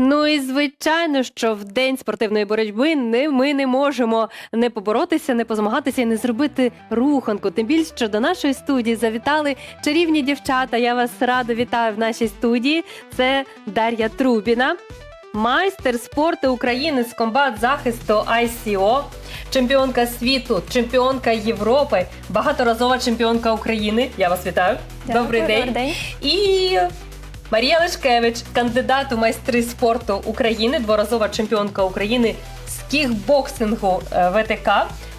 Ну і звичайно, що в день спортивної боротьби не, ми не можемо не поборотися, не позмагатися і не зробити руханку. Тим більше, що до нашої студії завітали чарівні дівчата. Я вас радо вітаю в нашій студії. Це Дар'я Трубіна, майстер спорту України з комбат захисту ICO, чемпіонка світу, чемпіонка Європи, багаторазова чемпіонка України. Я вас вітаю. Добрий день. Добрий день. І Марія Лешкевич, кандидат у майстри спорту України, дворазова чемпіонка України з кікбоксингу е, ВТК,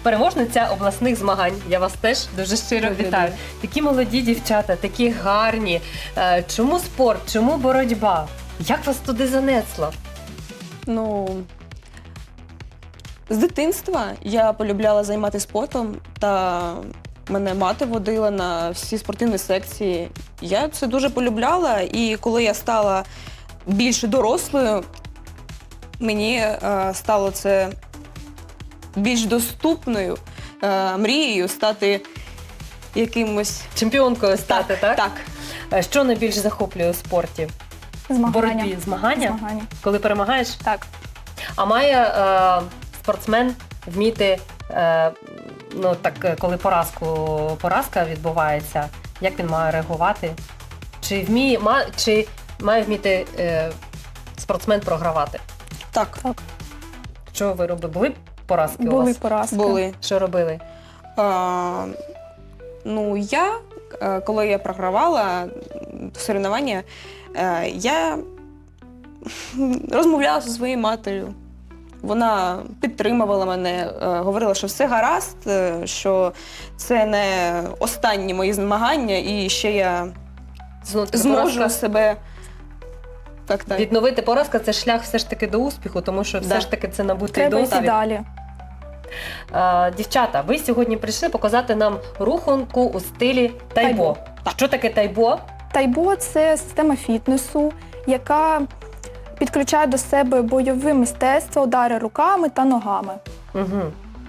переможниця обласних змагань. Я вас теж дуже щиро Добрий вітаю. Такі молоді дівчата, такі гарні. Е, Чому спорт? Чому боротьба? Як вас туди занесло? Ну з дитинства я полюбляла займатися спортом, та мене мати водила на всі спортивні секції. Я це дуже полюбляла, і коли я стала більш дорослою, мені е, стало це більш доступною е, мрією стати якимось Чемпіонкою стати, так? так. Е, Що найбільше захоплює у спорті? Змагання. Боротьбі, змагання? Змагання. Коли перемагаєш? Так. А має е, спортсмен вміти, е, ну так, е, коли поразку, поразка відбувається, як він має реагувати? Чи вміє ма, чи має вміти е, спортсмен програвати? Так, Що ви робили? Були поразки у Були вас? поразки. були. Що робили? А, ну, я, е, коли я програвала м, соревнування, е, я розмовляла зі своєю матір'ю. Вона підтримувала мене, е, говорила, що все гаразд, е, що це не останні мої змагання, і ще я зможу поразка? себе. Так, так. Відновити поразка це шлях все ж таки до успіху, тому що все Да. ж таки це набутий Треба йти досвід. далі. Е, Дівчата, ви сьогодні прийшли показати нам рухунку у стилі тайбо. Тайбо. Що таке тайбо? Тайбо це система фітнесу, яка підключає до себе бойове мистецтво, удари руками та ногами. Угу.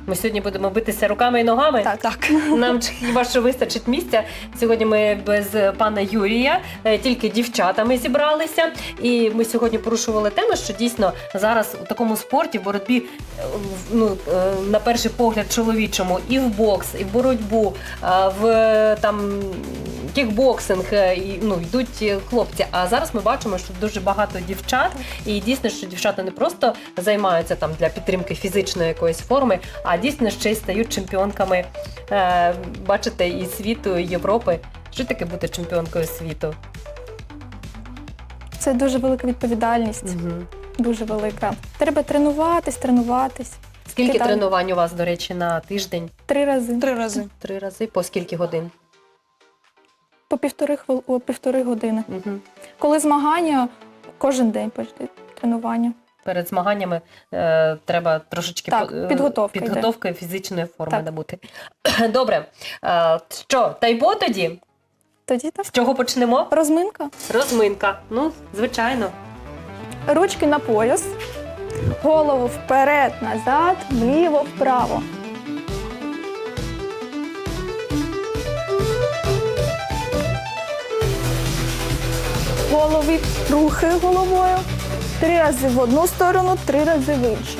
Ми сьогодні будемо битися руками і ногами. Так. Так. Нам хіба що вистачить місця. Сьогодні ми без пана Юрія, е, тільки дівчатами зібралися. І ми сьогодні порушували тему, що дійсно зараз у такому спорті, в боротьбі, е, ну, е, на перший погляд, чоловічому, і в бокс, і в боротьбу, в там кікбоксинг, е, і, ну, йдуть е, хлопці. А зараз ми бачимо, що дуже багато дівчат, і дійсно, що дівчата не просто займаються там для підтримки фізичної якоїсь форми, а дійсно ще й стають чемпіонками. Е, бачите, і світу, і Європи. Що таке бути чемпіонкою світу? Це дуже велика відповідальність, дуже велика. Треба тренуватись, тренуватись. Скільки Кидаю. тренувань у вас, до речі, на тиждень? Три рази. Три рази. Три рази? По скільки годин? По півтори, хвил... півтори години. Угу. Коли змагання, кожен день почти тренування. Перед змаганнями е, треба трошечки Так, по- е, підготовка йде. фізичної форми Так. набути. Добре. Е, що, тайбо тоді? Тоді так. З чого почнемо? Розминка. Розминка. Ну, звичайно. Ручки на пояс, голову вперед, назад, вліво, вправо. Голові рухи головою. Три рази в одну сторону, три рази в іншу.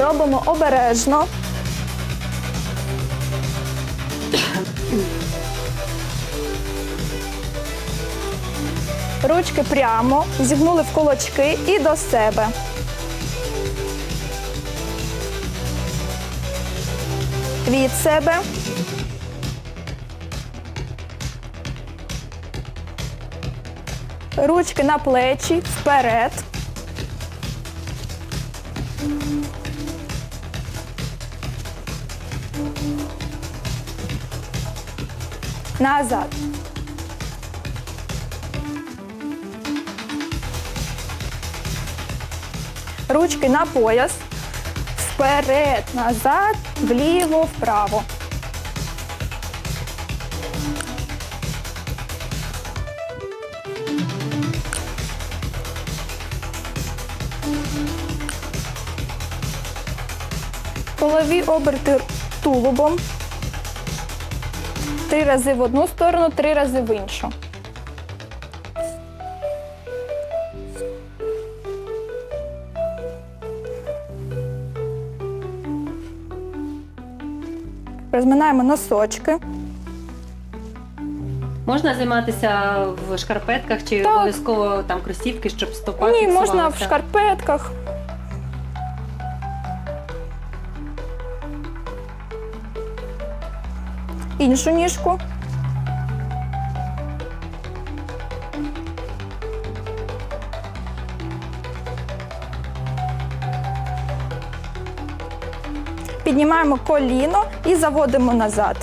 Робимо обережно. Ручки прямо, зігнули в кулачки і до себе. Від себе. Ручки на плечі, вперед. Назад. Ручки на пояс. Вперед, назад, вліво, вправо. Голові оберти тулубом. Три рази в одну сторону, три рази в іншу. Розминаємо носочки. Можна займатися в шкарпетках чи обов'язково там кросівки, щоб стопа Ні, фіксувалася? можна в шкарпетках. Іншу ніжку. Піднімаємо коліно і заводимо назад.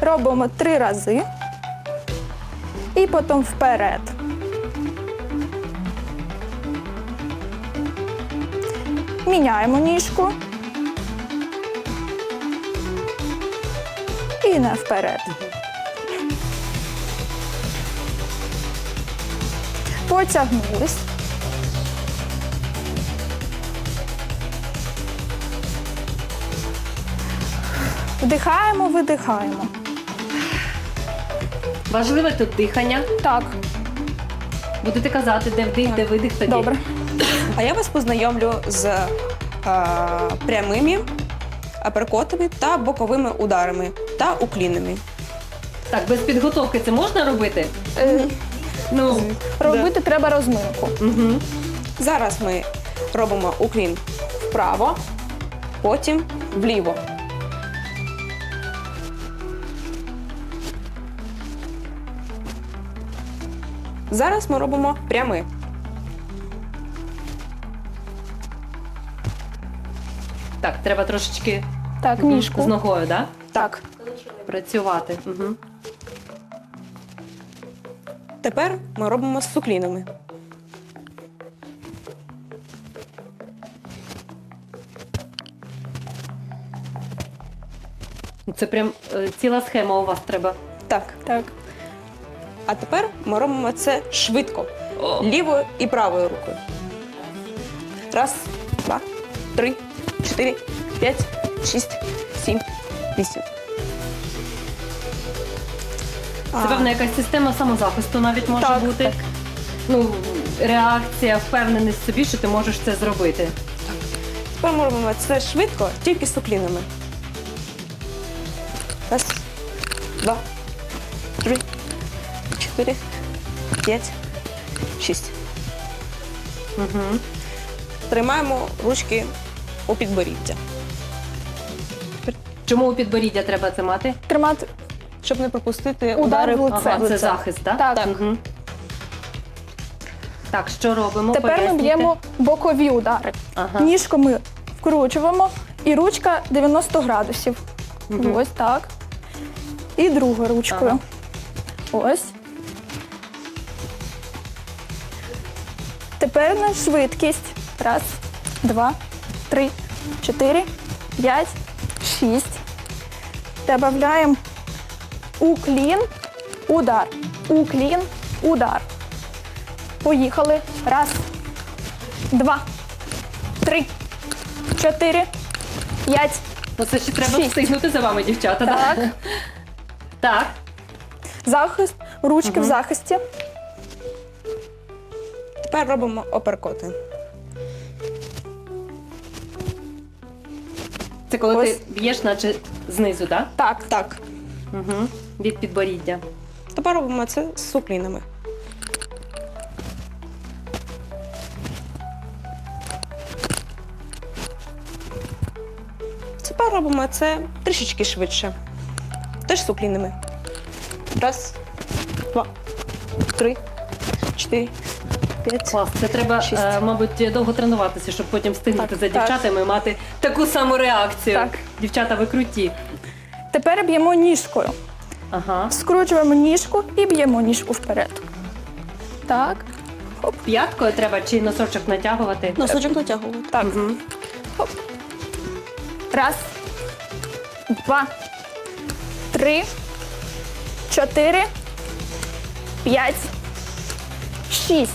Робимо три рази. І потім вперед. Міняємо ніжку. І не вперед. Потягнулись. Вдихаємо, видихаємо. Важливе тут дихання. Так, Будете казати, де вдих, де видих тоді. добре. А я вас познайомлю з е, прямими аперкотами та боковими ударами та уклінами. Так, без підготовки це можна робити? Е, Ну, Робити треба розминку. угу. Зараз ми робимо уклін вправо, потім вліво. Зараз ми робимо прямий. Так, треба трошечки Так, ніжку. з ногою, да? Так. Працювати. Угу. Тепер ми робимо з уклінами. Це прям е, ціла схема у вас треба. Так. Так. А тепер ми робимо це швидко. О. Лівою і правою рукою. Раз, два, три, чотири, п'ять, шість, сім, вісім. Це певна якась система самозахисту навіть може Так, бути. так. Ну, реакція, впевненість в собі, що ти можеш це зробити. Тепер ми робимо це швидко, тільки з уклінами. Раз, два, три, чотири, п'ять, шість. Угу. Тримаємо ручки у підборіддя, Чому у підборіддя треба це мати? Тримати щоб не пропустити Удар удари в лице. Ага, це захист, так? Так. Так. Угу. Так, що робимо? Тепер ми Поясніть. б'ємо бокові удари. Ага. Ніжку ми вкручуємо, і ручка 90 градусів. Мгм. Ось так. І другою ручкою. Ось. Тепер на швидкість. Раз, два, три, чотири, п'ять, шість. Добавляємо уклін, удар. Уклін, удар. Поїхали. Раз, два, три, чотири, п'ять. Ну, це ще треба Шість. встигнути за вами, дівчата. да? Так. Так. Захист, ручки в захисті. Тепер робимо оперкоти. Це коли Ось. ти б'єш, наче знизу, так? Так. Так. Угу. Від підборіддя. Тепер робимо це з уклінами. Тепер робимо це трішечки швидше. Теж з. Раз, два, три, чотири, п'ять. Клас. Це треба, Шість. е, мабуть, довго тренуватися, щоб потім встигнути Так, за так. дівчатами і мати таку саму реакцію. Так. Дівчата, ви круті. Тепер б'ємо ніжкою. Ага. Скручуємо ніжку і б'ємо ніжку вперед. Так. П'яткою треба чи носочок натягувати. Носочок натягувати. Так. Угу. Раз, два, три, чотири, п'ять, шість.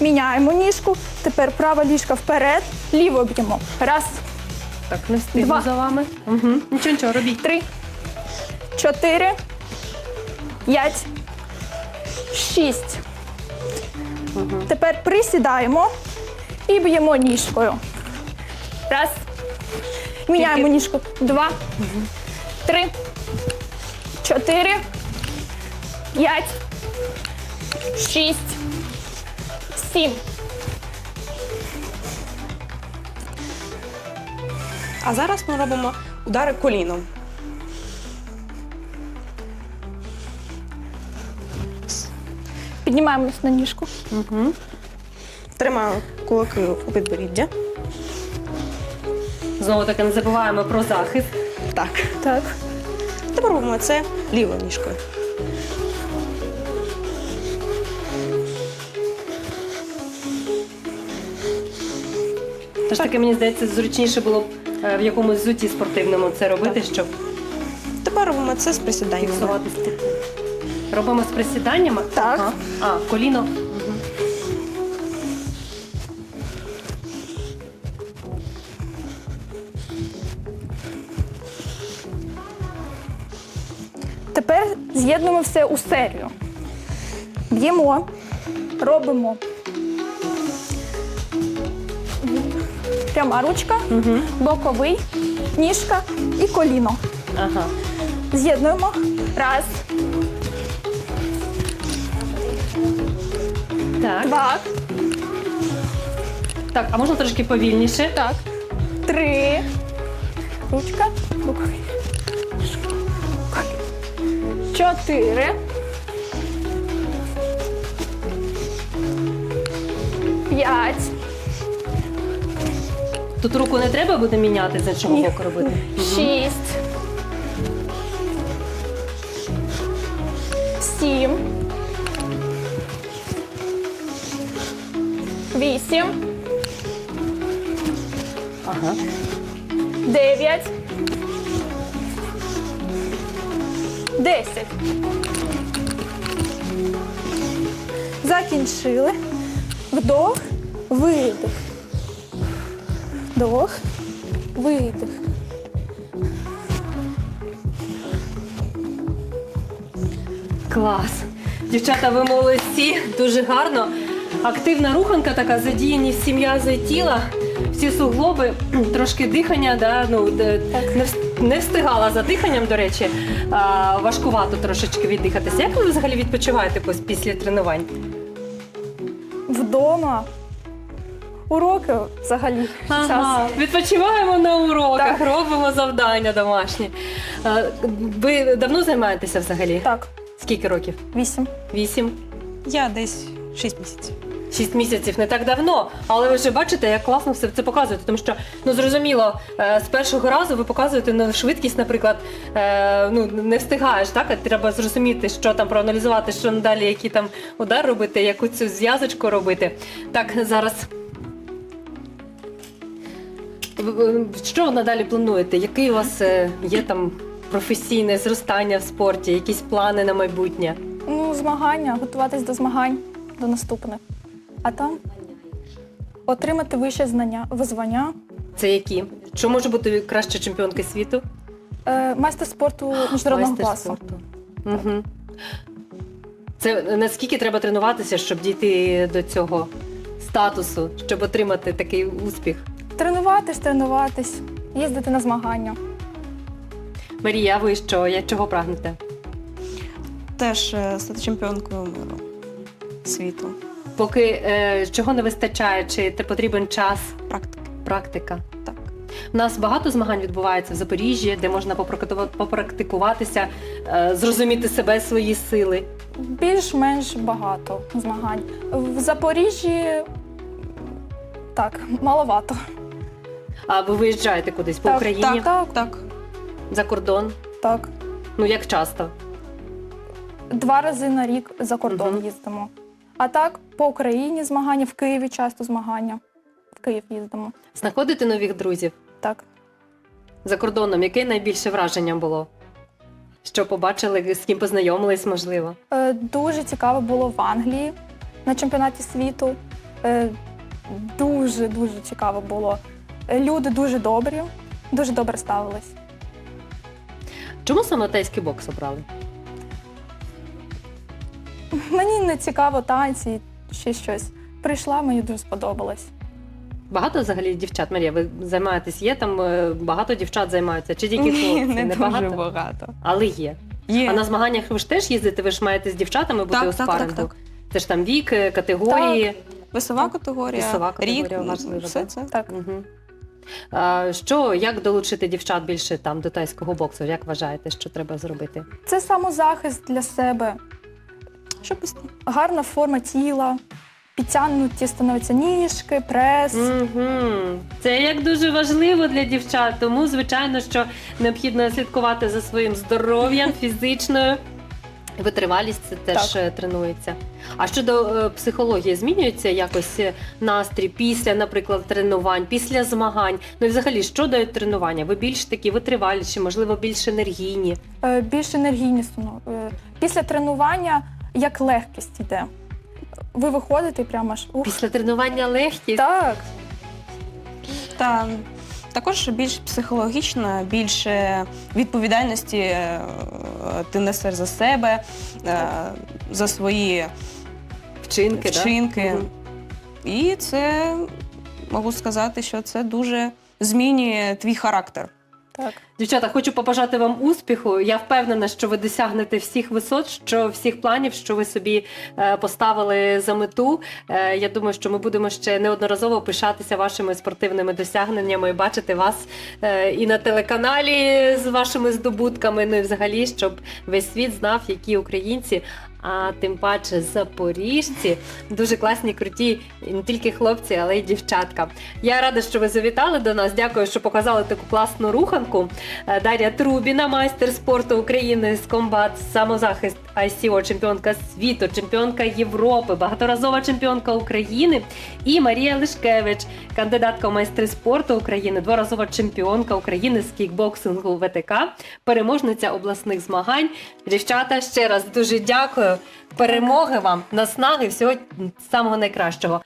Міняємо ніжку. Тепер права ліжка вперед, ліво б'ємо. Раз, Так, не встигну Два. за вами. Угу. Нічого, нічого, робіть. три, чотири, п'ять, шість. Тепер присідаємо і б'ємо ніжкою. Раз. Міняємо ніжку. Два, три, чотири, п'ять, шість, сім. А зараз ми робимо удари коліном. Піднімаємось на ніжку. Угу. Тримаю кулаки у підборіддя. Знову таки не забуваємо про захист. Так. Так. Тепер робимо це лівою ніжкою. Тож таки, мені здається, зручніше було б е, в якомусь зуті спортивному це робити, щоб Тепер робимо це з присіданнями. фіксувати. Робимо з присіданнями? Так. Ага. А, коліно. Тепер з'єднуємо все у серію. Б'ємо, робимо. Пряма ручка, Мгм. боковий, ніжка і коліно. Ага. З'єднуємо. Раз, Так. два, Так, а можна трошки повільніше? так, три. Ручка. Чотири. П'ять. Тут руку не треба буде міняти з іншого Ні. боку робити. Шість. Сім. Вісім. Ага. Дев'ять. Десять. Закінчили. Вдох, видих. Вдох, видих. Клас. Дівчата, ви молодці, дуже гарно. Активна руханка така, задіяні всі м'язи тіла, всі суглоби, трошки дихання, да, ну, де- не, вс- не встигала за диханням, до речі, а, важкувато трошечки віддихатися. Як ви взагалі відпочиваєте пос- після тренувань? Вдома. Уроки взагалі. Ага, відпочиваємо на уроках, Так. робимо завдання домашні. А, Ви давно займаєтеся взагалі? Так, Скільки років? вісім. Вісім? Я десь 6 місяців. Шість місяців не так давно, але ви вже бачите, як класно все це показуєте. Тому що ну зрозуміло, е, з першого разу ви показуєте ну, швидкість, наприклад, е, ну не встигаєш, так? Треба зрозуміти, що там проаналізувати, що надалі, які там удар робити, яку цю зв'язочку робити. Так, зараз. Що надалі плануєте? Який у вас е, є там професійне зростання в спорті, якісь плани на майбутнє? Ну, змагання, готуватись до змагань, до наступних. А там отримати вище знання, визвання. Це які? Що може бути краще чемпіонки світу? Е, майстер спорту міжнародного Майстер класу. спорту. Угу. Це наскільки треба тренуватися, щоб дійти до цього статусу, щоб отримати такий успіх? Тренуватись, тренуватись, їздити на змагання. Марія, ви що? Я чого прагнете? Теж е, стати чемпіонкою миру світу. Поки е, чого не вистачає, чи те потрібен час, Практика. практика? Так. У нас багато змагань відбувається в Запоріжжі, де можна попрактикува- попрактикуватися, е, зрозуміти себе, свої сили. Більш-менш багато змагань. В Запоріжжі так, маловато. А ви виїжджаєте кудись по так, Україні Так, так, Так. за кордон? так. Ну як часто? Два рази на рік за кордон Мгм. їздимо. А так, по Україні змагання, в Києві часто змагання. В Київ їздимо. Знаходите нових друзів? Так. За кордоном, яке найбільше враження було? Що побачили, з ким познайомились, можливо? Е, Дуже цікаво було в Англії на чемпіонаті світу. Е, Дуже дуже цікаво було. Люди дуже добрі, дуже добре ставились. Чому саме тайський бокс обрали? Мені не цікаво танці, ще щось. Прийшла, мені дуже сподобалось. Багато взагалі дівчат, Марія, ви займаєтесь? Є там е, багато дівчат займаються, чи тільки Ні, хлопці? не дуже багато? Але є. Є. А на змаганнях ви ж теж їздите, ви ж маєте з дівчатами бути Так, у так, так, спарингу. так. Це ж там вік, е, категорії. Весова категорія, Весова категорія, рік, важливо, все так? це. Так. Угу. А, що, як долучити дівчат більше там до тайського боксу? Як вважаєте, що треба зробити? Це самозахист для себе, Що пос- гарна форма тіла, підтягнуті становляться ніжки, прес. Угу. Це як дуже важливо для дівчат. Тому, звичайно, що необхідно слідкувати за своїм здоров'ям фізичною. Витривалість це теж Так. е, тренується. А щодо е, психології, змінюється якось е, настрій після, наприклад, тренувань, після змагань. Ну і взагалі, що дають тренування? Ви більш такі витриваліші, можливо, більш енергійні. Е, більш енергійність. ну, е, Після тренування як легкість йде. Ви виходите і прямо аж ух. Після тренування легкість. Так, Та також більш психологічно, більше відповідальності е, ти несеш за себе, е, за свої Вчинки, да? вчинки. Мгм. І це можу сказати, що це дуже змінює твій характер. Так. Дівчата, хочу побажати вам успіху. Я впевнена, що ви досягнете всіх висот, що всіх планів, що ви собі е, поставили за мету. Е, я думаю, що ми будемо ще неодноразово пишатися вашими спортивними досягненнями, і бачити вас е, і на телеканалі з вашими здобутками. Ну і взагалі, щоб весь світ знав, які українці. А тим паче запоріжці дуже класні, круті не тільки хлопці, але й дівчатка. Я рада, що ви завітали до нас. Дякую, що показали таку класну руханку. Е, Дар'я Трубіна, майстер спорту України з комбат, самозахист ICO, чемпіонка світу, чемпіонка Європи, багаторазова чемпіонка України. І Марія Лишкевич, кандидатка в майстри спорту України, дворазова чемпіонка України з кікбоксингу ВТК, переможниця обласних змагань. Дівчата, ще раз дуже дякую. Перемоги вам, наснаги, всього самого найкращого.